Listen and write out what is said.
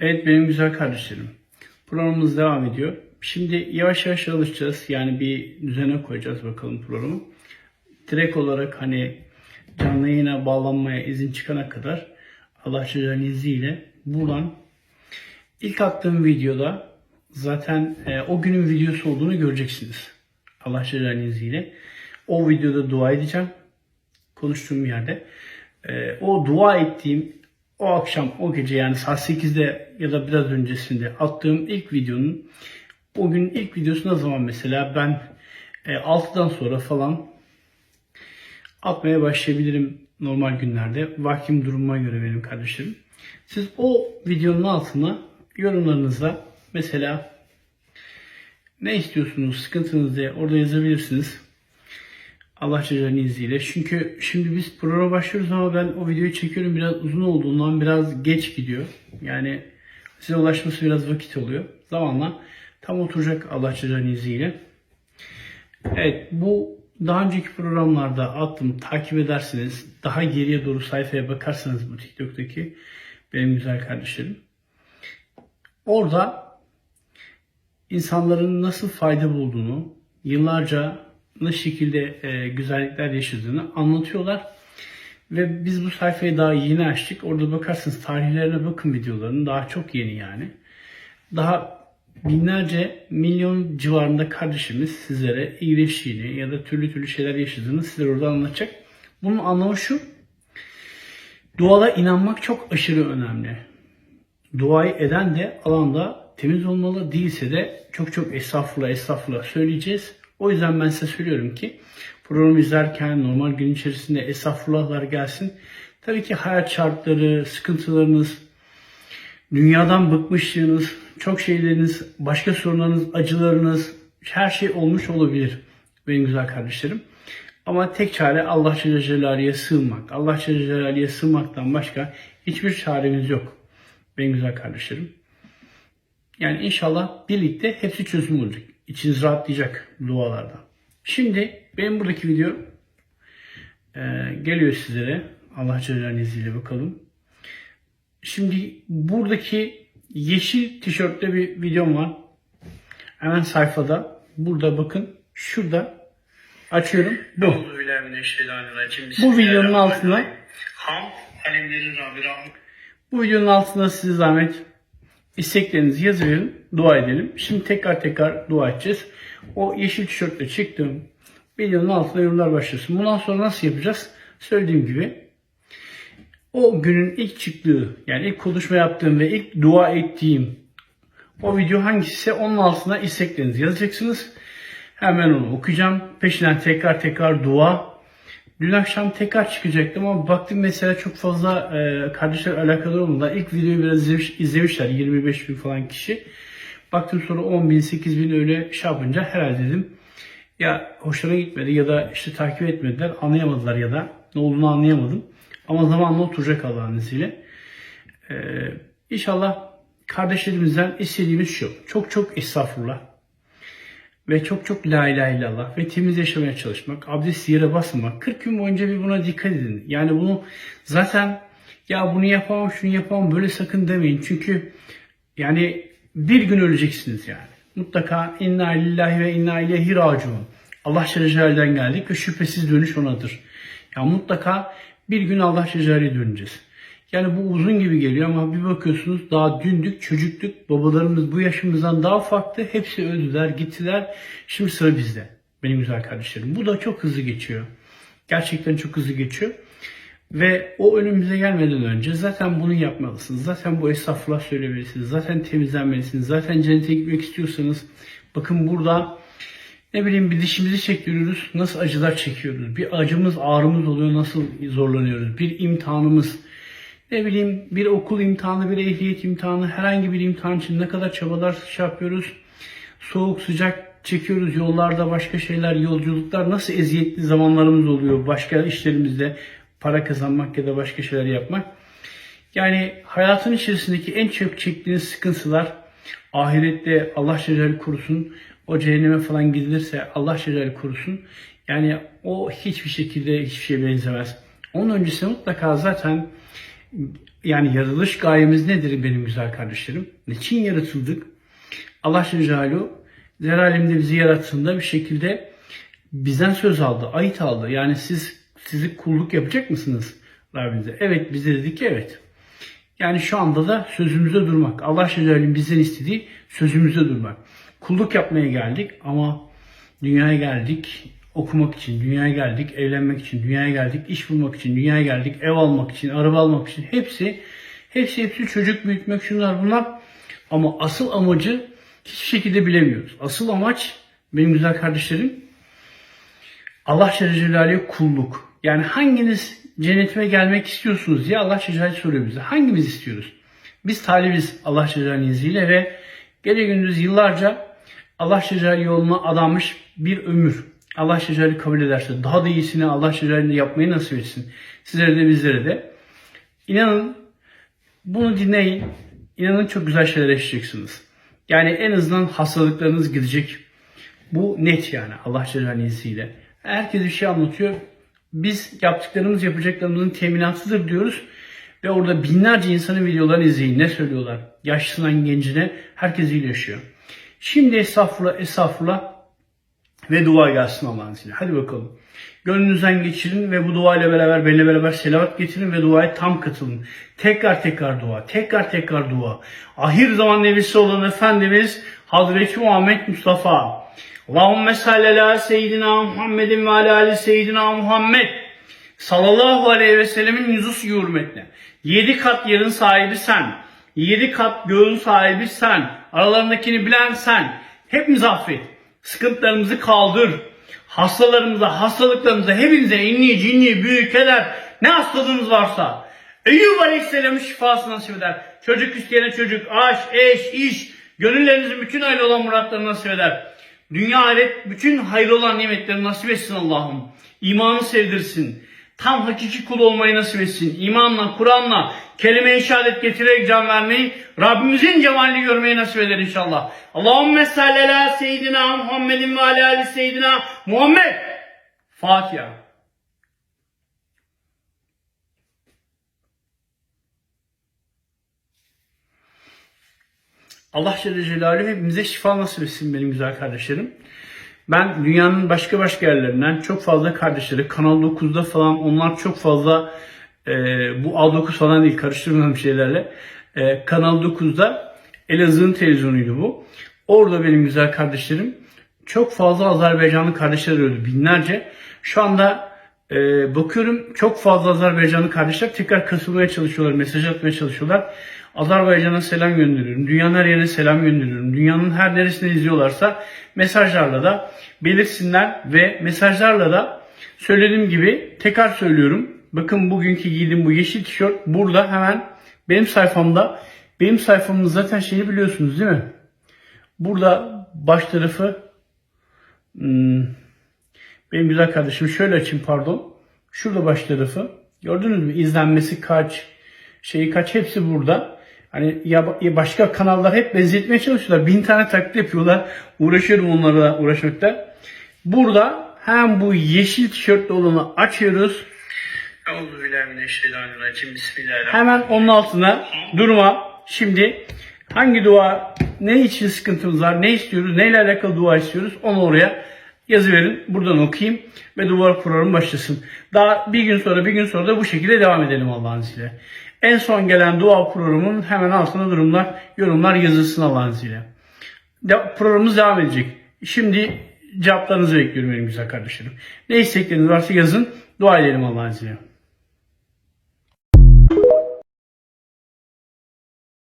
Evet benim güzel kardeşlerim. Programımız devam ediyor. Şimdi yavaş yavaş alışacağız. Yani bir düzene koyacağız bakalım programı. Direkt olarak hani canlı yayına bağlanmaya izin çıkana kadar Allah Celle izniyle buradan ilk attığım videoda zaten e, o günün videosu olduğunu göreceksiniz. Allah Celle izniyle. O videoda dua edeceğim. Konuştuğum yerde. E, o dua ettiğim o akşam, o gece yani saat 8'de ya da biraz öncesinde attığım ilk videonun o gün ilk videosu ne zaman mesela ben e, 6'dan sonra falan atmaya başlayabilirim normal günlerde. Vaktim durumuma göre benim kardeşlerim. Siz o videonun altına yorumlarınızda mesela ne istiyorsunuz, sıkıntınız diye orada yazabilirsiniz. Allah Celle izniyle. Çünkü şimdi biz programa başlıyoruz ama ben o videoyu çekiyorum biraz uzun olduğundan biraz geç gidiyor. Yani size ulaşması biraz vakit oluyor. Zamanla tam oturacak Allah Celle izniyle. Evet bu daha önceki programlarda attım takip edersiniz. Daha geriye doğru sayfaya bakarsanız bu TikTok'taki benim güzel kardeşlerim. Orada insanların nasıl fayda bulduğunu, yıllarca şekilde e, güzellikler yaşadığını anlatıyorlar. Ve biz bu sayfayı daha yeni açtık. Orada bakarsınız tarihlerine bakın videoların. Daha çok yeni yani. Daha binlerce milyon civarında kardeşimiz sizlere iyileştiğini ya da türlü türlü şeyler yaşadığını sizlere orada anlatacak. Bunun anlamı şu. Duala inanmak çok aşırı önemli. Duayı eden de alanda temiz olmalı. Değilse de çok çok estağfurullah estağfurullah söyleyeceğiz. O yüzden ben size söylüyorum ki programı izlerken normal gün içerisinde estağfurullahlar gelsin. Tabii ki hayat şartları, sıkıntılarınız, dünyadan bıkmışlığınız, çok şeyleriniz, başka sorunlarınız, acılarınız, her şey olmuş olabilir benim güzel kardeşlerim. Ama tek çare Allah Celle Celaluhu'ya sığınmak. Allah Celle Celaluhu'ya sığınmaktan başka hiçbir çaremiz yok benim güzel kardeşlerim. Yani inşallah birlikte hepsi çözüm olacak. İçiniz rahatlayacak dualarda. Şimdi benim buradaki video e, geliyor sizlere. Allah Celle izniyle bakalım. Şimdi buradaki yeşil tişörtte bir videom var. Hemen sayfada. Burada bakın. Şurada açıyorum. Bu. Bu videonun altına bu videonun altına size zahmet isteklerinizi yazıverin. Dua edelim. Şimdi tekrar tekrar dua edeceğiz. O yeşil tişörtle çıktım. Videonun altına yorumlar başlasın. Bundan sonra nasıl yapacağız? Söylediğim gibi o günün ilk çıktığı yani ilk konuşma yaptığım ve ilk dua ettiğim o video hangisi onun altına isteklerinizi yazacaksınız. Hemen onu okuyacağım. Peşinden tekrar tekrar dua. Dün akşam tekrar çıkacaktım ama baktım mesela çok fazla e, kardeşler alakadar olmadılar. İlk videoyu biraz izlemiş, izlemişler 25 bin falan kişi. Baktım sonra 10 bin 8 bin öyle şey yapınca herhalde dedim ya hoşlarına gitmedi ya da işte takip etmediler anlayamadılar ya da ne olduğunu anlayamadım. Ama zamanla oturacak Allah'ın izniyle. Ee, inşallah kardeşlerimizden istediğimiz şu. Çok çok estağfurullah. Ve çok çok la ilahe illallah ve temiz yaşamaya çalışmak, abdest yere basmamak. 40 gün boyunca bir buna dikkat edin. Yani bunu zaten ya bunu yapamam, şunu yapamam böyle sakın demeyin. Çünkü yani bir gün öleceksiniz yani. Mutlaka inna lillahi ve inna ileyhi raciun. Allah Celle geldik ve şüphesiz dönüş onadır. Ya mutlaka bir gün Allah Celle döneceğiz. Yani bu uzun gibi geliyor ama bir bakıyorsunuz daha dündük, çocuktuk, babalarımız bu yaşımızdan daha farklı. Hepsi öldüler, gittiler. Şimdi sıra bizde. Benim güzel kardeşlerim. Bu da çok hızlı geçiyor. Gerçekten çok hızlı geçiyor. Ve o önümüze gelmeden önce zaten bunu yapmalısınız. Zaten bu estağfurullah söylemelisiniz. Zaten temizlenmelisiniz. Zaten cennete gitmek istiyorsanız bakın burada ne bileyim bir dişimizi çektiriyoruz. Nasıl acılar çekiyoruz. Bir acımız ağrımız oluyor. Nasıl zorlanıyoruz. Bir imtihanımız ne bileyim bir okul imtihanı, bir ehliyet imtihanı, herhangi bir imtihan için ne kadar çabalar şey yapıyoruz. Soğuk sıcak çekiyoruz yollarda başka şeyler, yolculuklar nasıl eziyetli zamanlarımız oluyor başka işlerimizde para kazanmak ya da başka şeyler yapmak. Yani hayatın içerisindeki en çok çektiğiniz sıkıntılar ahirette Allah Celle korusun o cehenneme falan gidilirse Allah Celle korusun. Yani o hiçbir şekilde hiçbir şeye benzemez. Onun öncesinde mutlaka zaten yani yaratılış gayemiz nedir benim güzel kardeşlerim? Niçin yaratıldık? Allah Celaluhu zeralimde bizi yarattığında bir şekilde bizden söz aldı, ayet aldı. Yani siz sizi kulluk yapacak mısınız Rabbinize? Evet biz de dedik ki evet. Yani şu anda da sözümüzde durmak. Allah Celaluhu'nun bizden istediği sözümüzde durmak. Kulluk yapmaya geldik ama dünyaya geldik okumak için, dünyaya geldik, evlenmek için, dünyaya geldik, iş bulmak için, dünyaya geldik, ev almak için, araba almak için. Hepsi, hepsi hepsi çocuk büyütmek şunlar bunlar. Ama asıl amacı hiçbir şekilde bilemiyoruz. Asıl amaç benim güzel kardeşlerim Allah Celle kulluk. Yani hanginiz cennetime gelmek istiyorsunuz diye Allah Celle soruyor bize. Hangimiz istiyoruz? Biz talibiz Allah Celle Celaluhu'nun izniyle ve gece gündüz yıllarca Allah Celle yoluna adanmış bir ömür. Allah Celaluhu kabul ederse daha da iyisini Allah Celaluhu yapmayı nasip etsin. Sizlere de bizlere de. İnanın bunu dinleyin. İnanın çok güzel şeyler yaşayacaksınız. Yani en azından hastalıklarınız gidecek. Bu net yani Allah Celaluhu'nun izniyle. Herkes bir şey anlatıyor. Biz yaptıklarımız yapacaklarımızın teminatıdır diyoruz. Ve orada binlerce insanın videolarını izleyin. Ne söylüyorlar? Yaşlısından gencine herkes iyileşiyor. Şimdi estağfurullah estağfurullah ve dua gelsin Allah'ın izniyle. Hadi bakalım. Gönlünüzden geçirin ve bu dua ile beraber benimle beraber selavat getirin ve duaya tam katılın. Tekrar tekrar dua, tekrar tekrar dua. Ahir zaman nebisi olan Efendimiz Hazreti Muhammed Mustafa. Allahümme salli ala seyyidina Muhammedin ve ala ali seyyidina Muhammed. Sallallahu aleyhi ve sellemin yüzü suyu hürmetine. Yedi kat yerin sahibi sen. Yedi kat göğün sahibi sen. Aralarındakini bilen sen. Hepimiz affet. Sıkıntılarımızı kaldır. Hastalarımıza, hastalıklarımıza, hepinize inni, cinni, büyük, keder, ne hastalığınız varsa Eyüp Aleyhisselam'ın şifası nasip eder. Çocuk isteyene çocuk, aş, eş, iş, gönüllerinizin bütün hayırlı olan muratlarını nasip eder. Dünya ahiret bütün hayırlı olan nimetleri nasip etsin Allah'ım. İmanı sevdirsin. Tam hakiki kul olmayı nasip etsin. İmanla, Kur'an'la, kelime-i şehadet getirerek can vermeyi, Rabbimizin cemalini görmeyi nasip eder inşallah. Allahümme salli ala seyyidina Muhammedin ve ala ali seyyidina Muhammed. Fatiha. Allah Celle Celaluhu hepimize şifa nasip etsin benim güzel kardeşlerim. Ben dünyanın başka başka yerlerinden çok fazla kardeşleri Kanal 9'da falan onlar çok fazla e, bu A9 falan değil karıştırmayalım şeylerle. E, Kanal 9'da Elazığ'ın televizyonuydu bu. Orada benim güzel kardeşlerim çok fazla Azerbaycanlı kardeşler öldü binlerce. Şu anda e, bakıyorum çok fazla Azerbaycanlı kardeşler tekrar kasılmaya çalışıyorlar, mesaj atmaya çalışıyorlar. Azerbaycan'a selam gönderiyorum. Dünyanın her yerine selam gönderiyorum. Dünyanın her neresinde izliyorlarsa mesajlarla da belirsinler ve mesajlarla da söylediğim gibi tekrar söylüyorum. Bakın bugünkü giydiğim bu yeşil tişört burada hemen benim sayfamda. Benim sayfamın zaten şeyi biliyorsunuz değil mi? Burada baş tarafı hmm, benim güzel kardeşim şöyle açayım pardon. Şurada baş tarafı. Gördünüz mü? İzlenmesi kaç, şeyi kaç hepsi burada. Hani ya ya başka kanallar hep benzetmeye çalışıyorlar. Bin tane taklit yapıyorlar. Uğraşıyorum onlarla uğraşmakta. Burada hem bu yeşil tişörtlü olanı açıyoruz. Hemen onun altına durma. Şimdi hangi dua, ne için sıkıntımız var, ne istiyoruz, neyle alakalı dua istiyoruz onu oraya yazı verin. Buradan okuyayım ve duvar programı başlasın. Daha bir gün sonra bir gün sonra da bu şekilde devam edelim Allah'ın izniyle. En son gelen dua programının hemen altına durumlar, yorumlar yazılsın Allah'ın izniyle. De, programımız devam edecek. Şimdi cevaplarınızı bekliyorum benim güzel kardeşlerim. Ne istekleriniz varsa yazın. Dua edelim Allah'ın izniyle.